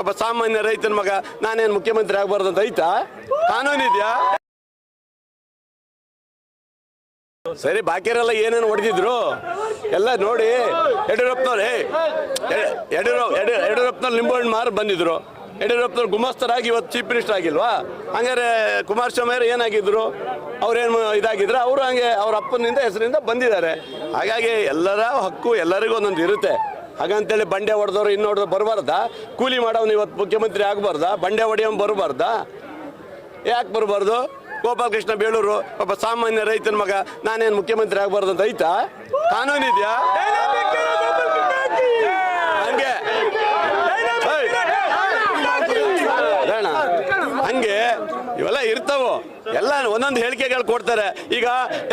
ಒಬ್ಬ ಸಾಮಾನ್ಯ ರೈತನ ಮಗ, ನಾನೇನು ಮುಖ್ಯಮಂತ್ರಿ ಆಗಬಾರ್ದು ಅಂತ ಐತಾ? ಕಾನೂನು ಇದೆಯಾ? ಸರಿ ಬಾಕಿರೆಲ್ಲ ಏನೇನು ಹೊಡೆದಿದ್ರು? ಎಲ್ಲ ನೋಡಿ, ಯಡಿಯೂರಪ್ಪನವ್ರು ಏ ಯಡಿಯೂರಪ್ಪ ಯಡಿಯೂರಪ್ಪನವ್ರು ನಿಂಬಣ್ಣು ಮಾರು ಬಂದಿದ್ರು. ಯಡಿಯೂರಪ್ಪನವ್ರು ಗುಮಾಸ್ತರಾಗಿ ಇವತ್ತು ಚೀಫ್ ಮಿನಿಸ್ಟರ್ ಆಗಿಲ್ವಾ? ಹಂಗಾರೆ ಕುಮಾರಸ್ವಾಮಿ ಅವರು ಏನಾಗಿದ್ರು? ಅವ್ರೇನು ಇದಾಗಿದ್ರು? ಅವರು ಹಂಗೆ ಅವ್ರ ಅಪ್ಪನಿಂದ, ಹೆಸರಿಂದ ಬಂದಿದ್ದಾರೆ. ಹಾಗಾಗಿ ಎಲ್ಲರ ಹಕ್ಕು ಎಲ್ಲರಿಗೂ ಒಂದೊಂದು ಇರುತ್ತೆ. ಹಾಗಂತೇಳಿ ಬಂಡೆ ಹೊಡೆದವ್ರು ಇನ್ನು ಹೊಡೆದು ಬರಬಾರ್ದಾ? ಕೂಲಿ ಮಾಡೋನು ಇವತ್ತು ಮುಖ್ಯಮಂತ್ರಿ ಆಗಬಾರ್ದಾ? ಬಂಡೆ ಹೊಡೆಯೋನ್ ಬರಬಾರ್ದಾ? ಯಾಕೆ ಬರಬಾರ್ದು? ಗೋಪಾಲಕೃಷ್ಣ ಬೇಳೂರು, ಒಬ್ಬ ಸಾಮಾನ್ಯ ರೈತನ ಮಗ, ನಾನೇನು ಮುಖ್ಯಮಂತ್ರಿ ಆಗಬಾರ್ದು ಅಂತ ಐತಾ? ಕಾನೂನು ಇದೆಯಾ ಹಂಗೆ ಏಯ್! ಬೇಡ. ಹಂಗೆ ಇವೆಲ್ಲ ಇರ್ತಾವು. ಎಲ್ಲ ಒಂದೊಂದು ಹೇಳಿಕೆಗಳು ಕೊಡ್ತಾರೆ. ಈಗ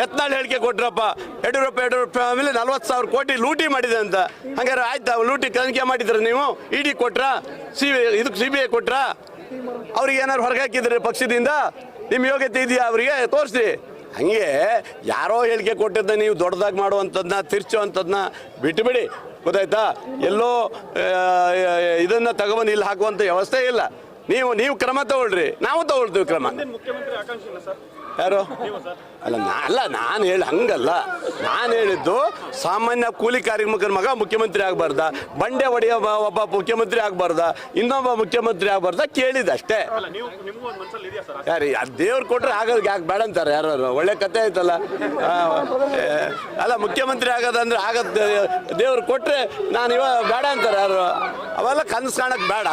ಎತ್ನಾಳ್ ಹೇಳಿಕೆ ಕೊಟ್ರಪ್ಪ, ಯಡಿಯೂರಪ್ಪ ಯಡಿಯೂರಪ್ಪ ಆಮೇಲೆ ನಲ್ವತ್ತು ಸಾವಿರ ಕೋಟಿ ಲೂಟಿ ಮಾಡಿದೆ ಅಂತ. ಹಂಗಾರೆ ಆಯ್ತಾ, ಲೂಟಿ ತನಿಖೆ ಮಾಡಿದ್ರೆ ನೀವು? ಇಡಿ ಕೊಟ್ರಾ? ಸಿ ಇದಕ್ಕೆ ಸಿ ಬಿ ಐ ಕೊಟ್ರಾ? ಅವ್ರಿಗೆ ಏನಾರು ಹೊರಗೆ ಹಾಕಿದ್ರೆ ಪಕ್ಷದಿಂದ? ನಿಮ್ಮ ಯೋಗ್ಯತೆ ಇದೆಯಾ ಅವರಿಗೆ? ತೋರಿಸಿ ಹಂಗೆ ಯಾರೋ ಹೇಳಿಕೆ ಕೊಟ್ಟಿದ್ದ ನೀವು ದೊಡ್ಡದಾಗಿ ಮಾಡುವಂಥದ್ದನ್ನ ತಿರ್ಚುವಂಥದ್ದನ್ನ ಬಿಟ್ಟುಬಿಡಿ ಗೊತ್ತಾಯ್ತಾ? ಎಲ್ಲೋ ಇದನ್ನ ತಗೊಬಂದು ಇಲ್ಲಿ ಹಾಕುವಂಥ ವ್ಯವಸ್ಥೆ ಇಲ್ಲ. ನೀವು ನೀವು ಕ್ರಮ ತಗೊಳ್ರಿ. ನಾವು ತಗೊಳ್ತೀವಿ ಕ್ರಮ. ಯಾರು? ಅಲ್ಲ ನಾ ಅಲ್ಲ ನಾನು ಹೇಳಿ ಹಂಗಲ್ಲ. ನಾನು ಹೇಳಿದ್ದು ಸಾಮಾನ್ಯ ಕೂಲಿ ಕಾರ್ಮಿಕರ ಮಗ ಮುಖ್ಯಮಂತ್ರಿ ಆಗಬಾರ್ದ ಬಂಡೆ ಒಡೆಯ ಒಬ್ಬ- ಮುಖ್ಯಮಂತ್ರಿ ಆಗಬಾರ್ದ ಇನ್ನೊಬ್ಬ ಮುಖ್ಯಮಂತ್ರಿ ಆಗಬಾರ್ದ ಕೇಳಿದ ಅಷ್ಟೇ. ಯಾರು ಅದು ದೇವ್ರು ಕೊಟ್ರೆ ಆಗೋದು ಯಾಕೆ ಬೇಡ ಅಂತಾರೆ ಯಾರು? ಒಳ್ಳೆ ಕತೆ ಆಯ್ತಲ್ಲ ಅಲ್ಲ ಮುಖ್ಯಮಂತ್ರಿ ಆಗೋದಂದ್ರೆ ಆಗದ್ ದೇವ್ರು ಕೊಟ್ರೆ ನಾನು ಇವಾಗ ಬೇಡ ಅಂತಾರೆ ಯಾರು? ಅವೆಲ್ಲ ಕನಸು ಕಾಣಕ್ ಬೇಡ.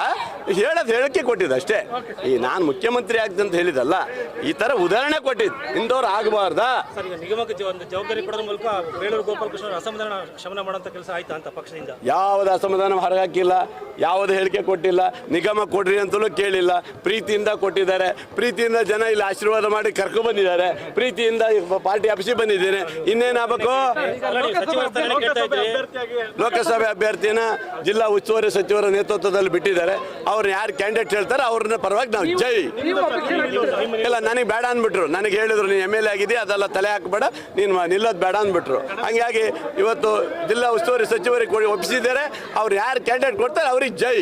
ಹೇಳೋದು ಹೇಳಕ್ಕೆ ಕೊಟ್ಟಿದ್ದು ಅಷ್ಟೇ. ಈ ನಾನು ಮುಖ್ಯಮಂತ್ರಿ ಅಂತ ಹೇಳಿದಲ್ಲ ಈ ತರ ಉದಾಹರಣೆ ಕೊಟ್ಟಿದ್ದು. ಇಂದವ್ರು ಆಗಬಾರ್ದ? ಸರ್ ಈಗ ನಿಗಮಕ್ಕೆ ಜ- ಒಂದು ಜವಾಬ್ದಾರಿ ಕೊಡೋದ್ರ ಮೂಲಕ ಬೇಳೂರು ಗೋಪಾಲಕೃಷ್ಣ ಅವರ ಅಸಮಾಧಾನ ಶಮನ ಮಾಡುವಂತ ಕೆಲಸ ಆಯ್ತಾ ಅಂತ ಪಕ್ಷದಿಂದ? ಯಾವ್ದು ಅಸಮಾಧಾನ ಹೊರಗಾಕಿಲ್ಲ ಯಾವ್ದು ಹೇಳಿಕೆ ಕೊಟ್ಟಿಲ್ಲ ನಿಗಮ ಕೊಡ್ರಿ ಅಂತಲೂ ಕೇಳಿಲ್ಲ. ಪ್ರೀತಿಯಿಂದ ಕೊಟ್ಟಿದ್ದಾರೆ. ಪ್ರೀತಿಯಿಂದ ಜನ ಇಲ್ಲಿ ಆಶೀರ್ವಾದ ಮಾಡಿ ಕರ್ಕೊ ಬಂದಿದ್ದಾರೆ. ಪ್ರೀತಿಯಿಂದ ಪಾರ್ಟಿ ಆಫೀಸಿಗೆ ಬಂದಿದ್ದೇನೆ. ಇನ್ನೇನಾಗಬೇಕು? ಲೋಕಸಭೆ ಅಭ್ಯರ್ಥಿನ ಜಿಲ್ಲಾ ಉಸ್ತುವಾರಿ ಸಚಿವರ ನೇತೃತ್ವದಲ್ಲಿ ಬಿಟ್ಟಿದ್ದಾರೆ. ಅವ್ರನ್ನ ಯಾರು ಕ್ಯಾಂಡಿಡೇಟ್ ಹೇಳ್ತಾರೆ? ಅವ್ರನ್ನ ಪರವಾಗಿ ನಾವು ಜೈ. ಇಲ್ಲ ನನಗೆ ಬೇಡ ಅಂದ್ಬಿಟ್ರು. ನನಗೆ ಹೇಳಿದ್ರು ನೀನು ಎಂ ಎಲ್ ಎ ಆಗಿದೆ ಅದೆಲ್ಲ ತಲೆ ಹಾಕಬೇಡ. ನೀನು ನಿಲ್ಲೋದು ಬೇಡ ಅಂದ್ಬಿಟ್ರು. ಹಂಗಾಗಿ ಇವತ್ತು ಜಿಲ್ಲಾ ಉಸ್ತುವಾರಿ ಸಚಿವರಿಗೆ ಕೊಡಿ ಒಪ್ಪಿಸಿದ್ದಾರೆ. ಅವ್ರು ಯಾರು ಕ್ಯಾಂಡಿಡೇಟ್ ಕೊಡ್ತಾರೆ ಅವ್ರಿಗೆ ಜೈ.